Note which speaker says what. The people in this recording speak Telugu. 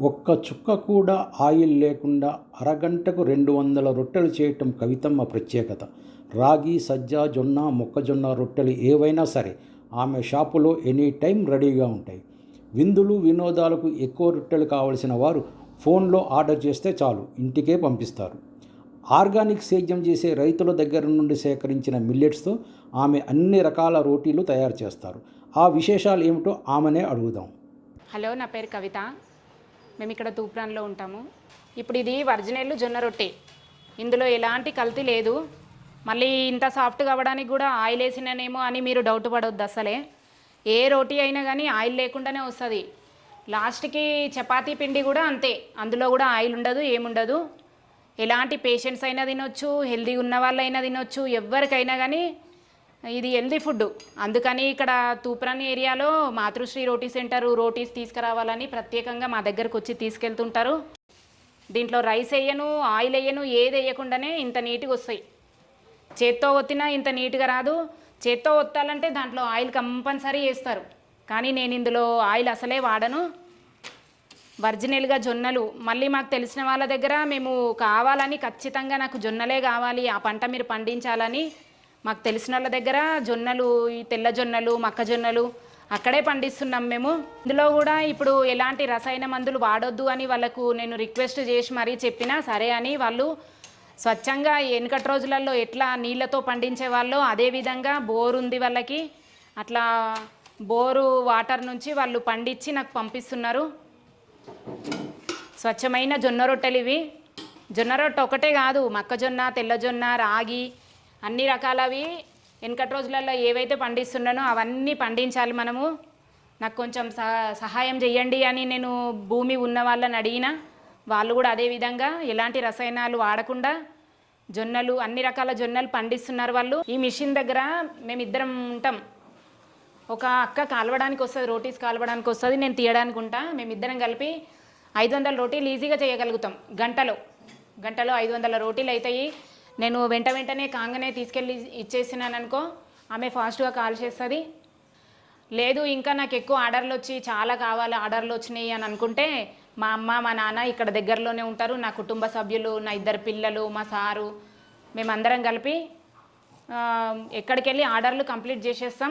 Speaker 1: ఒక్క చుక్క కూడా ఆయిల్ లేకుండా అరగంటకు రెండు వందల రొట్టెలు చేయటం కవితమ్మ ప్రత్యేకత. రాగి సజ్జ జొన్న మొక్కజొన్న రొట్టెలు ఏవైనా సరే ఆమె షాపులో ఎనీ టైం రెడీగా ఉంటాయి. విందులు వినోదాలకు ఎక్కువ రొట్టెలు కావలసిన వారు ఫోన్లో ఆర్డర్ చేస్తే చాలు ఇంటికే పంపిస్తారు. ఆర్గానిక్ సేద్యం చేసే రైతుల దగ్గర నుండి సేకరించిన మిల్లెట్స్తో ఆమె అన్ని రకాల రోటీలు తయారు చేస్తారు. ఆ విశేషాలు ఏమిటో ఆమెనే అడుగుదాం.
Speaker 2: హలో నా పేరు కవిత. మేము ఇక్కడ తూప్రాన్లో ఉంటాము. ఇప్పుడు ఇది ఒరిజినల్ జొన్న రొట్టె. ఇందులో ఎలాంటి కల్తీ లేదు. మళ్ళీ ఇంత సాఫ్ట్గా అవ్వడానికి కూడా ఆయిల్ వేసినానేమో అని మీరు డౌట్ పడవద్దు అసలే. ఏ రోటీ అయినా కానీ ఆయిల్ లేకుండానే వస్తుంది. లాస్ట్కి చపాతీ పిండి కూడా అంతే. అందులో కూడా ఆయిల్ ఉండదు ఏముండదు. ఎలాంటి పేషెంట్స్ అయినా తినొచ్చు హెల్దీ ఉన్న వాళ్ళైనా తినొచ్చు ఎవరికైనా కానీ ఇది హెల్దీ ఫుడ్ అందుకని ఇక్కడ తూప్రాన్ ఏరియాలో మాతృశ్రీ రోటీ సెంటర్ రోటీస్ తీసుకురావాలని ప్రత్యేకంగా మా దగ్గరకు వచ్చి తీసుకెళ్తుంటారు. దీంట్లో రైస్ వేయను ఆయిల్ వేయను ఏది వేయకుండానే ఇంత నీట్గా వస్తాయి. చేత్తో ఒత్తినా ఇంత నీట్గా రాదు. చేత్తో ఒత్తాలంటే దాంట్లో ఆయిల్ కంపల్సరీ వేస్తారు. కానీ నేను ఇందులో ఆయిల్ అసలే వాడను. ఒరిజినల్గా జొన్నలు. మళ్ళీ మాకు తెలిసిన వాళ్ళ దగ్గర మేము కావాలని ఖచ్చితంగా నాకు జొన్నలే కావాలి. ఆ పంట మీరు పండించాలని మాకు తెలిసిన వాళ్ళ దగ్గర జొన్నలు ఈ తెల్ల జొన్నలు మొక్కజొన్నలు అక్కడే పండిస్తున్నాం మేము. ఇందులో కూడా ఇప్పుడు ఎలాంటి రసాయన మందులు వాడొద్దు అని వాళ్ళకు నేను రిక్వెస్ట్ చేసి మరీ చెప్పినా సరే అని వాళ్ళు స్వచ్ఛంగా వెనుకటి రోజులలో ఎట్లా నీళ్ళతో పండించే వాళ్ళు అదే విధంగా బోర్ ఉంది వాళ్ళకి. అట్లా బోరు వాటర్ నుంచి వాళ్ళు పండించి నాకు పంపిస్తున్నారు. స్వచ్ఛమైన జొన్న రొట్టెలు ఇవి. జొన్న రొట్టె ఒకటే కాదు మొక్కజొన్న తెల్లజొన్న రాగి అన్ని రకాలవి వెనకటి రోజులలో ఏవైతే పండిస్తున్నానో అవన్నీ పండించాలి మనము. నాకు కొంచెం సహ- సహాయం చేయండి అని నేను భూమి ఉన్న వాళ్ళని అడిగిన వాళ్ళు కూడా అదే విధంగా ఎలాంటి రసాయనాలు వాడకుండా జొన్నలు అన్ని రకాల జొన్నలు పండిస్తున్నారు వాళ్ళు. ఈ మిషన్ దగ్గర మేమిద్దరం ఉంటాం. ఒక అక్క కాలవడానికి వస్తుంది రోటీస్ కాలవడానికి వస్తుంది నేను తీయడానికి ఉంటా. మేమిద్దరం కలిపి ఐదు వందల రోటీలు ఈజీగా చేయగలుగుతాం గంటలో. గంటలో ఐదు వందల రోటీలు అవుతాయి నేను వెంట వెంటనే కాంగనే తీసుకెళ్ళి ఇచ్చేసినాను అనుకో ఆమె ఫాస్ట్గా కాల్ చేస్తుంది. లేదు ఇంకా నాకు ఎక్కువ ఆర్డర్లు వచ్చి చాలా కావాలి ఆర్డర్లు వచ్చినాయి అని అనుకుంటే మా అమ్మ మా నాన్న ఇక్కడ దగ్గరలోనే ఉంటారు. నా కుటుంబ సభ్యులు నా ఇద్దరు పిల్లలు మా సారు మేమందరం కలిపి ఎక్కడికి వెళ్ళి ఆర్డర్లు కంప్లీట్ చేసేస్తాం.